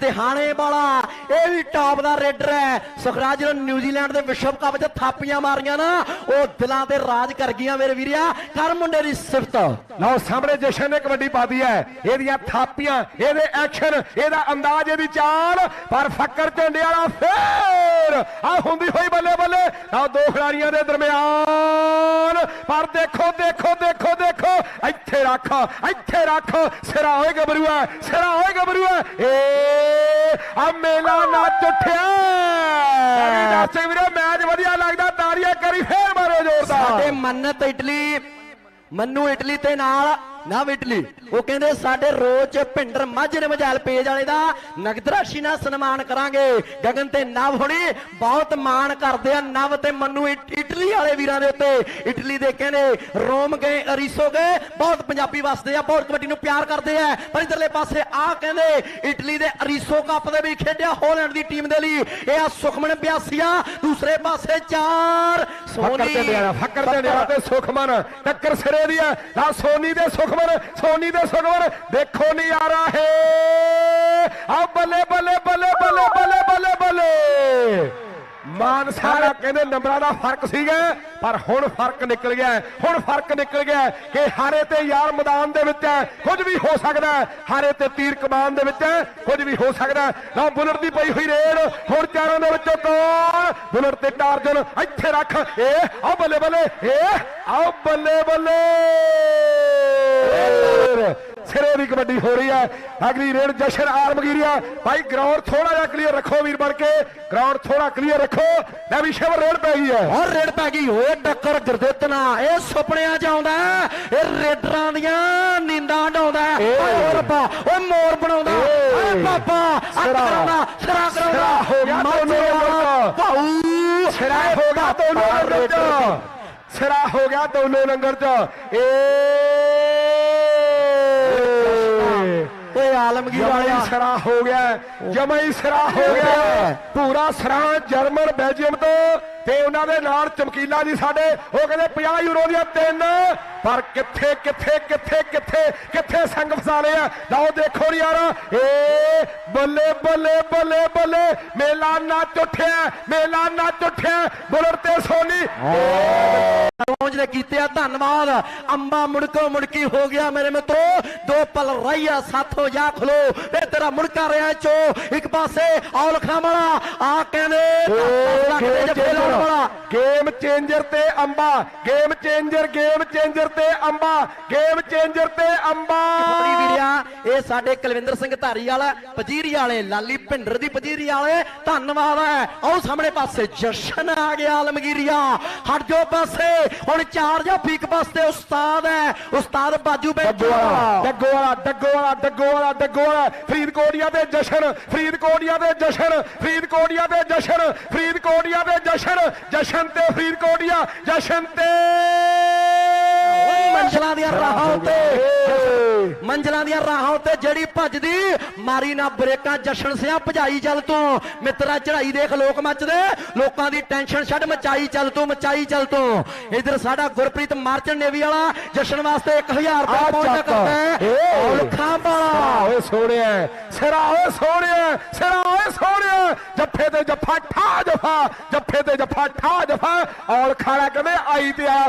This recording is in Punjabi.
ਦਿਹਾਣੇ ਵਾਲਾ, ਇਹ ਵੀ ਟਾਪ ਦਾ ਰੇਡਰ ਹੈ। ਸੁਖਰਾਜ ਨੂੰ ਨਿਊਜ਼ੀਲੈਂਡ ਦੇ ਵਿਸ਼ਵ ਕੱਪ 'ਚ ਥਾਪੀਆਂ ਮਾਰੀਆਂ ਨਾ, ਉਹ ਦਿਲਾਂ ਤੇ ਰਾਜ ਕਰ ਗਈਆਂ ਮੇਰੇ ਵੀਰਿਆ। ਕਰ ਮੁੰਡੇ ਦੀ ਸਿਫਤ। ਲਓ, ਸਾਹਮਣੇ ਜਸ਼ਨ ਨੇ ਕਬੱਡੀ ਪਾਦੀ ਹੈ। ਇਹਦੀਆਂ ਥਾਪੀਆਂ, ਇਹਦੇ ਐਕਸ਼ਨ ਇਹਦਾ ਅੰਦਾਜ਼, ਇਹਦੀ ਚਾਲ। ਪਰ ਫੱਕਰ ਝੰਡੇ ਵਾਲਾ ਫੇਰ ਆ ਹੁੰਦੀ ਹੋਈ ਬੱਲੇ ਬੱਲੇ। ਆ ਦੋ ਖਿਡਾਰੀਆਂ ਦੇ ਦਰਮਿਆਨ। ਪਰ ਦੇਖੋ ਦੇਖੋ ਦੇਖੋ ਦੇਖੋ। ਇੱਥੇ ਰੱਖ ਇੱਥੇ ਰੱਖ। ਸਿਰਾ ਹੋਏ ਗੱਭਰੂਆ, ਸਿਰਾ ਹੋਏ ਗੱਭਰੂਆ। ਏ ਆ ਮੇਲਾ ਨੱਚ ਉੱਠਿਆ। ਅਰੇ ਦੱਸ ਵੀਰੇ ਮੈਚ ਵਧੀਆ ਲੱਗਦਾ ਤਾੜੀਆਂ ਕਰੀ ਫੇਰ ਮਾਰੋ ਜ਼ੋਰਦਾਰ। ਸਾਡੇ ਮੰਨਤ ਇਟਲੀ ਮੰਨੂ ਇਟਲੀ ਤੇ ਨਾਲ ਨਵ ਇਟਲੀ। ਉਹ ਕਹਿੰਦੇ ਸਾਡੇ ਰੋਜ਼ ਭਿੰਡਰ ਮਾਝੇ ਨੇ ਮਜਾਲ ਪੇਜ ਵਾਲੇ ਦਾ ਨਗਦ ਰਾਸ਼ੀ ਨਾਲ ਸਨਮਾਨ ਕਰਾਂਗੇ। ਗਗਨ ਤੇ ਨਵ ਹੋਣੀ ਬਹੁਤ ਮਾਣ ਕਰਦੇ ਆ। ਨਵ ਤੇ ਮੰਨੂ ਇਟ- ਇਟਲੀ ਵਾਲੇ ਵੀਰਾਂ ਦੇ ਉੱਤੇ। ਇਟਲੀ ਦੇ ਕਹਿੰਦੇ ਰੋਮ ਗਏ ਅਰੀਸੋ ਗਏ। ਬਹੁਤ ਪੰਜਾਬੀ ਵਸਦੇ ਆ ਬਹੁਤ ਕਬੱਡੀ ਨੂੰ ਪਿਆਰ ਕਰਦੇ ਆ। ਪਰ ਇਧਰਲੇ ਪਾਸੇ ਆ ਕਹਿੰਦੇ ਇਟਲੀ ਦੇ ਅਰੀਸੋ ਕੱਪ ਦੇ ਵੀ ਖੇਡਿਆ ਹਾਲੈਂਡ ਦੀ ਟੀਮ ਦੇ ਲਈ। ਇਹ ਆ ਸੁਖਮਨ ਬਿਆਸੀਆ। ਦੂਸਰੇ ਪਾਸੇ ਚਾਰ ਡਿਆਰਾ ਫੱਕਰ ਤੇ ਸੁਖਮਨ। ਟੱਕਰ ਸਿਰੇ ਦੀ ਆ ਸੋਨੀ ਦੇ ਸੁਖਮਨ ਸੋਨੀ ਦੇ ਸੁਖਮਨ ਦੇਖੋ ਨਜ਼ਾਰਾ ਹੈ। ਆ ਬੱਲੇ ਬੱਲੇ ਬੱਲੇ ਬੱਲੇ ਬੱਲੇ ਬੱਲੇ ਬੱਲੇ। ਮਾਨ ਸਾਰਾ ਕਹਿੰਦੇ ਨੰਬਰਾਂ ਦਾ ਫ਼ਰਕ ਸੀਗਾ, ਪਰ ਹੁਣ ਫ਼ਰਕ ਨਿਕਲ ਗਿਆ ਹੁਣ ਫ਼ਰਕ ਨਿਕਲ ਗਿਆ ਕਿ ਹਾਰੇ ਤੇ ਯਾਰ ਮੈਦਾਨ ਦੇ ਵਿੱਚ ਹੈ, ਕੁਝ ਵੀ ਹੋ ਸਕਦਾ ਹੈ। ਹਾਰੇ ਤੇ ਤੀਰ ਕਮਾਨ ਦੇ ਵਿੱਚ ਹੈ, ਕੁਝ ਵੀ ਹੋ ਸਕਦਾ ਹੈ। ਲਓ, ਬੁਲਟ ਦੀ ਪਈ ਹੋਈ ਰੇਡ, ਹੁਣ ਚਾਰਾਂ ਦੇ ਵਿੱਚੋਂ ਕੌਣ? ਬੁਲਟ ਤੇ ਟਾਰਜਨ, ਇੱਥੇ ਰੱਖ ਏ ਆ ਬੱਲੇ ਬੱਲੇ ਏ ਆ ਬੱਲੇ ਬੱਲੇ। ਸਿਰੇ ਦੀ ਕਬੱਡੀ ਹੋ ਰਹੀ ਹੈ। ਅਗਲੀ ਰੇਡ ਜਸ਼ਨ ਆਰਮਗੀਰੀਆ। ਭਾਈ ਗਰਾਊਂਡ ਥੋੜਾ ਜਿਹਾ ਕਲੀਅਰ ਰੱਖੋ ਵੀਰ ਬਣ ਕੇ। ਗਰਾਊਂਡ ਥੋੜਾ ਕਲੀਅਰ ਰੱਖੋ। ਲੈ ਵੀ ਸ਼ਵਰ ਰੇਡ ਪੈ ਗਈ ਹੈ। ਔਰ ਰੇਡ ਪੈ ਗਈ ਹੋਏ ਟੱਕਰ ਗੁਰਦਿੱਤਨਾ ਇਹ ਸੁਪਨਿਆਂ 'ਚ ਆਉਂਦਾ ਇਹ ਰੇਡਰਾਂ ਦੀਆਂ ਨੀਂਦਾਂ। ਏ। ਓਏ ਰੱਬਾ ਓਏ ਮੋਰ ਬਣਾਉਂਦਾ। ਓਏ ਪਾਪਾ ਅੱਖ ਸਿਰਾ। ਕਰਾਉਂਦਾ ਚ। ਭਾਊ। ਸਿਰਾ ਹੋ ਗਿਆ ਦੋਨੋਂ ਲੰਗਰ ਚ ਸਿਰਾ ਹੋ ਗਿਆ ਦੋਨੋਂ ਲੰਗਰ ਚ। ਏ ਓਏ ਆਲਮਗੀਰ ਵਾਲਿਆ ਸਿਰਾ ਹੋ ਗਿਆ। ਜਮਾਈ ਸਿਰਾ ਹੋ ਗਿਆ। ਪੂਰਾ ਸਿਰਾ ਜਰਮਨ ਬੈਲਜੀਅਮ ਤੋਂ। ਤੇ ਉਹਨਾਂ ਦੇ ਨਾਲ ਚਮਕੀਲਾ ਜੀ ਸਾਡੇ। ਉਹ ਕਹਿੰਦੇ 50 ਯੂਰੋ ਦੀਆਂ ਤਿੰਨ। ਪਰ ਕਿੱਥੇ ਕਿੱਥੇ ਕਿੱਥੇ ਫਸਾ ਲਏ ਆ। ਲਓ ਦੇਖੋ ਨੀ ਯਾਰ। ਏ ਬੱਲੇ ਬੱਲੇ ਬੱਲੇ ਬੱਲੇ। ਮੇਲਾ ਨੱਚ ਉੱਠਿਆ ਮੇਲਾ ਨੱਚ ਉੱਠਿਆ ਬੁਲਟ ਤੇ ਸੋਨੀ। ਪਹੁੰਚ ਦੇ ਕੀਤੇ ਆ ਧੰਨਵਾਦ। ਅੰਬਾ ਮੁੜਕੋ ਮੁੜਕੀ ਹੋ ਗਿਆ ਮੇਰੇ ਮਿੱਤਰੋ। ਦੋ ਪਲ ਰਹੀਆ ਸਾਥੋ ਜਾ ਖਲੋ। ਇਹ ਤੇਰਾ ਮੁੜਕਾ ਰਿਹਾ ਚੋ। ਇੱਕ ਪਾਸੇ ਔਲਖਾਂ ਵਾਲਾ ਆ ਕਹਿੰਦੇ ਗੇਮ ਚੇਂਜਰ ਤੇ ਅੰਬਾ। ਗੇਮ ਚੇਂਜਰ ਗੇਮ ਚੇਂਜਰ ਤੇ ਅੰਬਾ। ਗੇਮ ਚੇਂਜਰ ਤੇ ਅੰਬਾ। ਆਪਣੀ ਵੀਰਿਆ ਇਹ ਸਾਡੇ ਕੁਲਵਿੰਦਰ ਸਿੰਘ ਧਾਰੀ ਵਾਲਾ ਪਜੀਰੀ ਵਾਲੇ ਲਾਲੀ ਭਿੰਡਰ ਦੀ ਪਜੀਰੀ ਵਾਲੇ। ਧੰਨਵਾਦ ਹੈ। ਆਓ ਸਾਹਮਣੇ ਪਾਸੇ ਜਸ਼ਨ ਆ ਗਿਆ ਆਲਮਗੀਰੀਆ। ਹਟ ਜੋ ਪਾਸੇ। ਹੁਣ ਚਾਰ ਜਾਂ ਫੀਕ ਪਾਸੇ ਉਸਤਾਦ ਹੈ। ਉਸਤਾਦ ਬਾਜੂ ਵਾਲਾ ਡੱਗੋ ਵਾਲਾ ਡੱਗੋ ਵਾਲਾ ਡੱਗੋ ਵਾਲਾ ਡੱਗੋ ਵਾਲਾ ਫਰੀਦਕੋਟੀਆ ਦੇ ਜਸ਼ਨ ਫਰੀਦਕੋਟੀਆ ਦੇ ਜਸ਼ਨ ਫਰੀਦਕੋਟੀਆ ਦੇ ਜਸ਼ਨ ਫਰੀਦਕੋਟੀਆ ਦੇ ਜਸ਼ਨ ਜਸ਼ਨ ਤੇ ਫਰੀਦਕੋਟੀਆ ਜਸ਼ਨ ਤੇ ਮੰਜ਼ਲਾਂ ਦੀਆਂ ਰਾਹਾਂ ਉੱਤੇ। ਮੰਜ਼ਲਾਂ ਦੀਆਂ ਰਾਹਾਂ ਉੱਤੇ ਜਿਹੜੀ ਭੱਜਦੀ ਮਾਰੀ ਨਾ ਬ੍ਰੇਕਾਂ ਜਸ਼ਨ ਸਿਆ ਭਜਾਈ ਚੱਲ ਤੂੰ। ਮਿੱਤਰਾ ਚੜਾਈ ਦੇਖ ਲੋਕ ਮੱਚਦੇ। ਲੋਕਾਂ ਦੀ ਟੈਨਸ਼ਨ ਛੱਡ ਮਚਾਈ ਚੱਲ ਤੂੰ ਮਚਾਈ ਚੱਲ ਤੂੰ। ਇਧਰ ਸਾਡਾ ਗੁਰਪ੍ਰੀਤ ਮਾਰਚਨ ਨੇਵੀ ਵਾਲਾ ਜਸ਼ਨ ਵਾਸਤੇ 1000 ਆ ਰੁਪਏ ਪਹੁੰਚਦਾ ਚੱਕ। ਕਰਦਾ। ਔਲਖਾਂ ਵਾਲਾ। ਓਏ ਸੋਹਣਿਆ ਸਿਰਾ ਓਏ ਸੋਹਣਿਆ ਸਿਰਾ ਓਏ ਸੋਹਣਿਆ। ਜੱਫੇ ਤੇ ਜੱਫਾ ਠਾ ਜਫਾ ਜੱਫੇ ਤੇ ਜੱਫਾ ਠਾ ਜਫਾ। ਔਲ ਖਾਣਾ ਕਹਿੰਦੇ ਆਈ ਤੇ ਆਇਆ